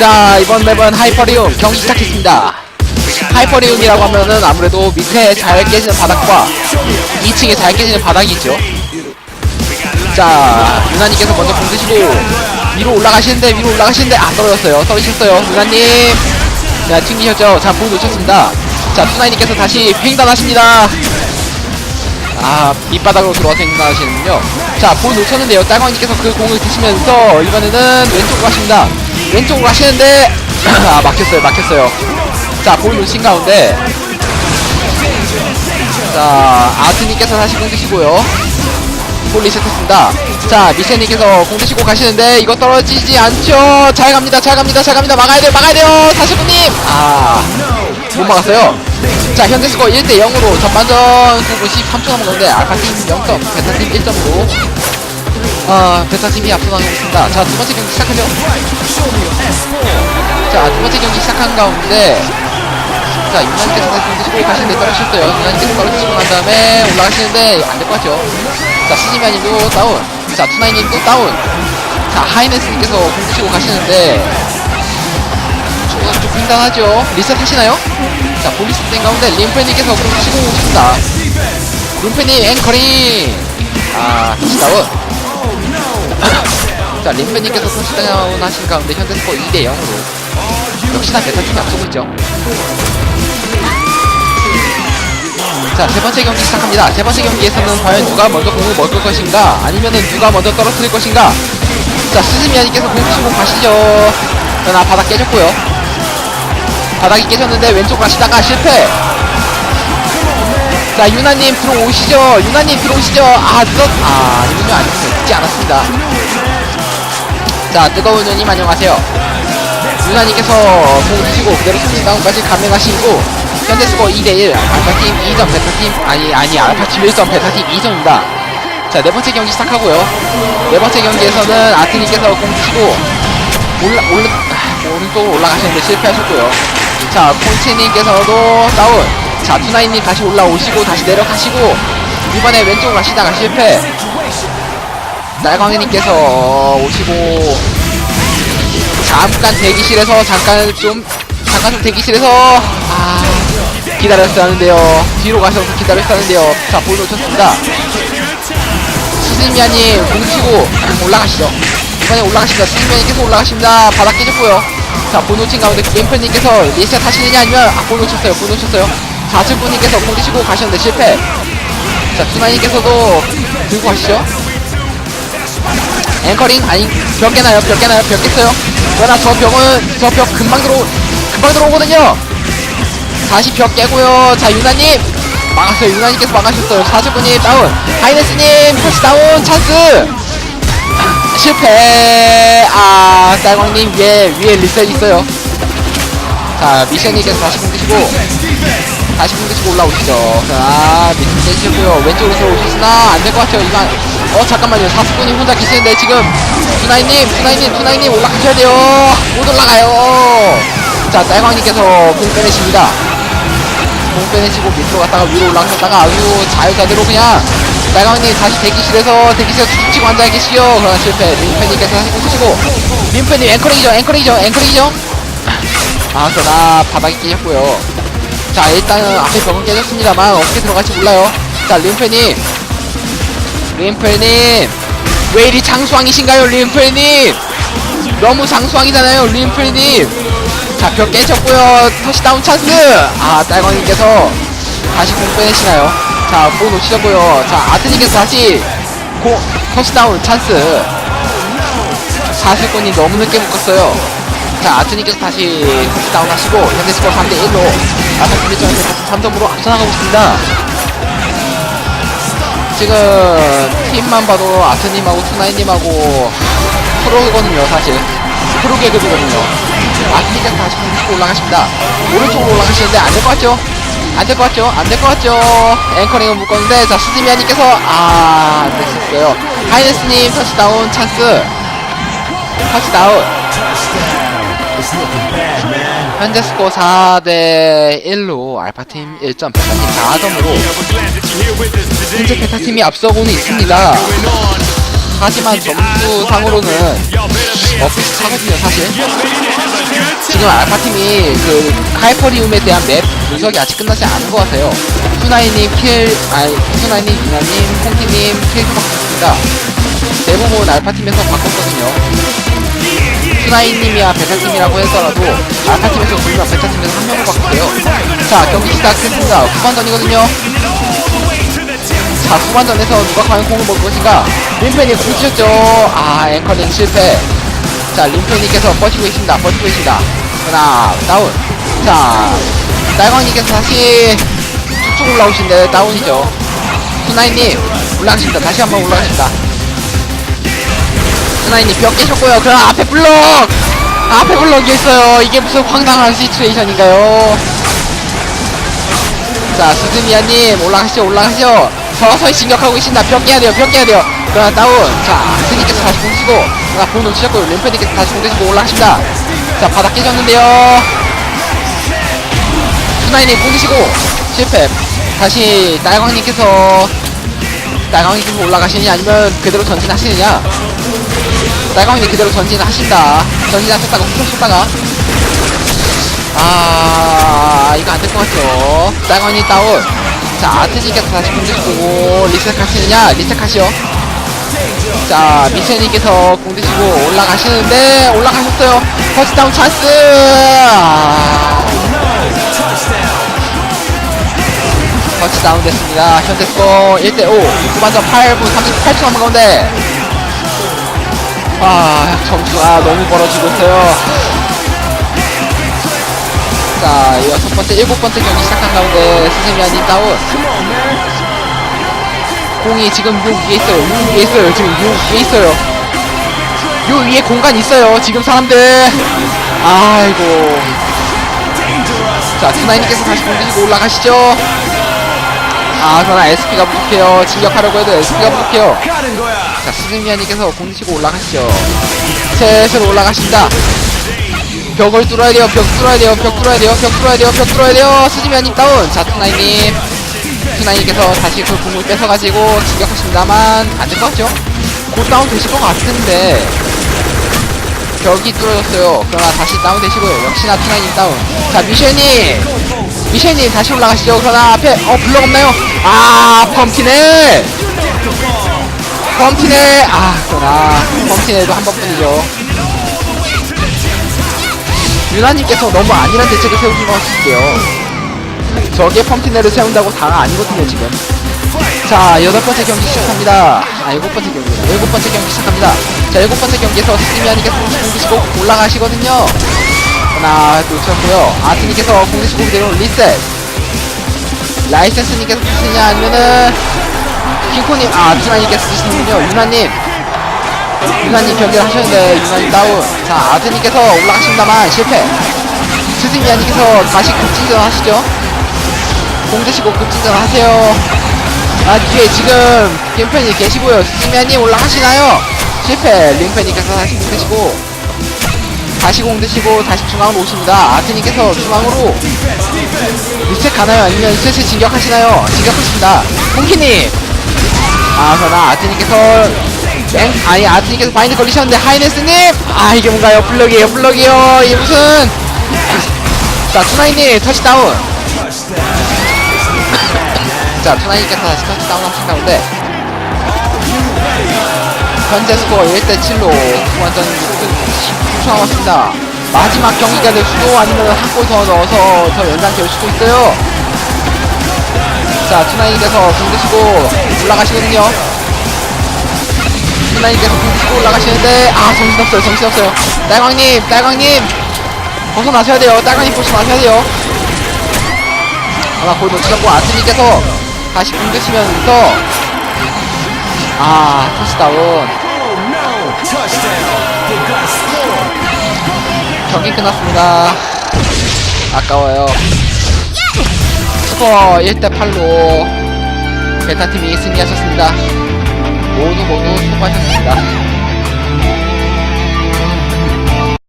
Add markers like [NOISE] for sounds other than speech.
자 이번 맵은 하이퍼리움 경기 시작했습니다. 하이퍼리움이라고 하면은 아무래도 밑에 잘 깨지는 바닥과 2층에 잘 깨지는 바닥이죠. 자 유나님께서 먼저 공 드시고 위로 올라가시는데 위로 올라가시는데 아 떨어졌어요. 떨어지셨어요 유나님. 자 튕기셨죠? 자공 놓쳤습니다. 자 투나이님께서 다시 횡단하십니다. 아 밑바닥으로 들어와서 횡단하시는군요. 자볼 놓쳤는데요. 딸광님께서 그 공을 드시면서 이번에는 왼쪽으로 가십니다 왼쪽으로 가시는데 [CLEARS THROAT] 아 막혔어요 막혔어요. 자볼 놓친 가운데. 자 아트님께서 다시 공 드시고요. 볼 리셋했습니다. 자 미셰님께서 공 드시고 가시는데 이거 떨어지지 않죠? 잘 갑니다 잘 갑니다 잘 갑니다. 막아야 돼요 막아야 돼요. 사시구님. 아못 막았어요. 자 현재 스코어 1대 0으로 전반전 후보 13초 남았는데 알파팀 0점 베타팀 1점으로 아 베타팀이 앞서나가고 있습니다. 자 두 번째 경기 시작하죠. 자 두 번째 경기 시작한 가운데 자 유난님께서 다시 공 드시고 가시는데 떨어지셨어요. 유난님께서 떨어지시고 난 다음에 올라가시는데 안 될 것 같죠? 자 스니미아님도 다운. 자 투나이님도 다운. 자 하이네스님께서 공 드시고 가시는데 좀, 좀 횡단하죠? 리셋 하시나요? 자 볼리스 된 가운데 림프님께서 공 드시고 오십니다. 림프님 앵커링. 아 터치다운 [LAUGHS] 자 림프님께서 터치다운 하신 가운데 현재 스코어 2대 0으로 역시나 베타팀이 앞서고 있죠 자, 세 번째 경기 시작합니다. 세 번째 경기에서는 과연 누가 먼저 공을 먹을 것인가? 아니면은 누가 먼저 떨어뜨릴 것인가? 자, 스즈미아님께서 공 치고 가시죠. 그러나 바닥 깨졌고요. 바닥이 깨졌는데 왼쪽 가시다가 실패. 자, 유나님 들어오시죠. 유나님 들어오시죠. 아, 늦었, 아, 아니군요. 아니군요. 늦지 않았습니다. 자, 뜨거운 누님 안녕하세요. 유나님께서 공 드시고 그대로 touch다운까지 감행하시고 현재 스코어 2대1 알파팀 2점 베타팀 아니 아니 알파팀 1점 베타팀 2점입니다 자 네번째 경기 시작하고요 네번째 경기에서는 아트님께서 공 드시고 올라 올라 아, 오른쪽으로 올라가시는데 실패하셨고요 자 콘치님께서도 다운 자 투나이님 다시 올라오시고 다시 내려가시고 이번에 왼쪽으로 가시다가 실패. 날광이님께서 오시고 잠깐 대기실에서 잠깐 좀 잠깐 좀 대기실에서 아 기다렸었는데요. 뒤로 가셔서 기다렸었는데요. 자 볼 놓쳤습니다. 스즈미아님 공치고 올라가시죠. 이번에 올라가십니다. 스즈미아님 계속 올라가십니다. 바닥 깨졌고요. 자 볼 놓친 가운데 왼편님께서 리셋 하시느냐? 아니면 아 볼 놓쳤어요. 볼 놓쳤어요 자슬분님께서 공치고 가셨는데 실패. 자 투나이님께서도 들고 가시죠. 앵커링 아니 벽 깨나요? 벽 깨나요? 벽 깼어요? 그러나 저 벽은 저 벽 금방 들어 금방 들어오거든요. 다시 벽 깨고요. 자 유나님. 막았어요. 유나님께서 막으셨어요. 사주분님 다운. 하이네스님 터치 다운. 찬스. 실패. 아 쌀광님 위에 위에 리셋 있어요. 자 미션님께서 다시 공드시고 다시 공드시고 올라오시죠. 자 미션 떼시고요. 왼쪽으로 들어오셨으나? 안 될 것 같아요. 이만 어 잠깐만요. 사수분이 혼자 계시는데 지금 투나이님 투나이님 투나이님 올라가셔야 돼요. 못 올라가요. 자 쌀광님께서 공 빼내십니다. 공 빼내시고 밑으로 갔다가 위로 올라가셨다가 아주 자유자재로 그냥 쌀광님 다시 대기실에서 대기실에 툭 치고 앉아 계시죠. 그러나 실패. 민폐님께서 다시 공 쓰시고. 민폐님 앵커링이죠 앵커링이죠 앵커링이죠 아 그러나 바닥이 깨졌고요 자 일단은 앞에 벽은 깨졌습니다만 어떻게 들어갈지 몰라요. 자 림페님. 림페님. 왜 이리 장수왕이신가요 림페님? 너무 장수왕이잖아요 림페님. 자 벽 깨졌고요. 터치다운 찬스. 아 딸광님께서 다시 공 빼내시나요? 자공 놓치셨고요. 자 아트님께서 다시 공 터치다운 찬스. 사실꾼이 너무 늦게 묶었어요. 자 아트님께서 다시 터치다운 하시고 현재 스코어 3대1로 아타팀 1점에서 3점으로 앞서나가고 있습니다. 지금 팀만 봐도 아트님하고 투나이님하고 프로거든요 사실. 프로 계급이거든요. 아트님께서 다시 공격으로 올라가십니다. 오른쪽으로 올라가시는데 안 될 것 같죠? 안 될 것 같죠? 안 될 것 같죠? 앵커링을 묶었는데 자 스즈미아님께서 아 안 됐었어요. 하이네스님 터치다운 찬스. 터치다운 현재 스코어 4대 1로 알파팀 1점, 베타팀 4점으로 현재 베타팀이 앞서고는 있습니다. 하지만 점수상으로는 어 비슷하거든요 사실. 지금 알파팀이 그 하이퍼리움에 대한 맵 분석이 아직 끝나지 않은 것 같아요. 수나이님 킬, 아니, 수나이님, 유나님, 콩키님 킬 바꿨습니다. 대부분 알파팀에서 바꿨거든요. 수나이님이야 베타팀이라고 했더라도 알파팀에서 돌면 베타팀에서 한 명을 바꿀게요. 자, 경기 시작했습니다. 후반전이거든요. 자, 후반전에서 누가 과연 공을 먹을 것인가? 림펜이 공치셨죠? 아, 앵커링 실패. 자, 림펜님께서 버티고 있습니다. 버티고 있습니다. 하나, 다운. 자, 날광님께서 다시 쭉쭉 올라오신데 다운이죠. 수나이님, 올라가십니다. 다시 한번 올라가십니다. 수나이님 벽 깨셨고요. 그럼 앞에 블럭! 앞에 블럭이 있어요. 이게 무슨 황당한 시츄에이션인가요? 자, 수즈미아님, 올라가시죠, 올라가시죠. 서서히 진격하고 계신다. 벽 깨야 돼요, 벽 깨야 돼요. 그러나 다운. 자, 스님께서 다시 공치고, 그러나 공 놓치셨고요. 림페님께서 다시 공치고 올라가십니다. 자, 바닥 깨졌는데요. 수나이님 공치시고, 실패. 다시, 날광님께서, 날광님께서 올라가시느냐, 아니면 그대로 전진하시느냐. 날광님 그대로 전진하신다. 전진하셨다가 훔쳤다가. 아, 이거 안 될 것 같죠. 날광님 다운. 자, 아트님께서 다시 공드시고, 리셋하시느냐? 리셋하시오. 자, 미세님께서 공드시고 올라가시는데, 올라가셨어요. 터치다운 찬스! 아, 터치다운 됐습니다. 현재 스코어 1대5. 6반전 8분 38초 남은 가운데. 아, 점수가 너무 벌어지고 있어요. 자, 여섯 번째, 일곱 번째 경기 시작한 가운데 스세미아님 다운. 공이 지금 요 위에 있어요. 요 위에 있어요. 지금 요 위에 있어요. 요 위에 공간 있어요. 지금 사람들. 아이고. 자, 투나이님께서 다시 공드시고 올라가시죠. 아, 그러나 SP가 부족해요. 진격하려고 해도 SP가 부족해요. 자, 스승미아님께서 공드시고 올라가시죠. 슬슬 올라가신다. 벽을 뚫어야 돼요. 벽 뚫어야 돼요. 벽 뚫어야 돼요. 벽 뚫어야 돼요. 벽 뚫어야 돼요. 스즈미아님 다운. 자, 투나이님. 투나이님께서 다시 그 공을 뺏어가지고 진격하십니다만 안 될 것 같죠? 곧 다운 되실 것 같은데 벽이 뚫어졌어요. 그러나 다시 다운 되시고요. 역시나 투나이님 다운. 자, 미셸님. 미셸님 다시 올라가시죠. 그러나 앞에 어 블럭 없나요? 아, 펌킨을. 펌킨을. 아, 그러나 펌킨에도 한 번뿐이죠. 유나님께서 너무 안일한 대책을 세우신 것 같은데요. 저게 펌킨을 세운다고 다가 아니거든요, 지금. 자, 여덟 번째 경기 시작합니다. 아, 일곱 번째 경기다. 일곱 번째 경기 시작합니다. 자, 일곱 번째 경기에서 스티미아님께서 공기시고 올라가시거든요. 하나, 놓쳤고요. 아트님께서 공기시고 그대로 리셋. 라이센스님께서 쓰시냐, 아니면은, 킹코님, 아, 아트나님께서 쓰시는군요. 유나님. 유나님 경기를 하셨는데, 유나님 다운. 자, 아트님께서 올라가신다만 실패. 스티미아님께서 다시 급진전 하시죠. 공 드시고 급진전 하세요. 아 뒤에 지금 림팬이 계시고요 스미아님 올라가시나요? 실패 림팬님께서 다시 공 드시고 다시 공 드시고 다시 중앙으로 오십니다. 아트님께서 중앙으로 리셋 가나요? 아니면 슬슬 진격하시나요? 진격하십니다. 홍키님! 아 그러나 아트님께서 맹 아니 아트님께서 바인드 걸리셨는데 하이네스님! 아 이게 뭔가요? 블럭이에요 블럭이요. 이게 무슨? 자 투나이님 터치다운. [LAUGHS] 자, 투나이께서 다시 터치다운 하신 가운데 현재 스코어 1대7로 후반전 19초 남았습니다. 마지막 경기가 될 수도 아니면 한 골 더 넣어서 더 연장 될 수도 있어요. 자, 투나이께서 공 드시고 올라가시거든요. 투나이께서 공 드시고 올라가시는데 아, 정신없어요, 정신없어요. 딸광님, 딸광님 벗어나셔야 돼요. 딸광님 벗어나셔야 돼요. 아마 골 놓치셨고 아트님께서 다시 공드시면서 아 터치다운 경기 끝났습니다. 아까워요. 스코어 1대8로 베타팀이 승리하셨습니다. 모두 모두 수고하셨습니다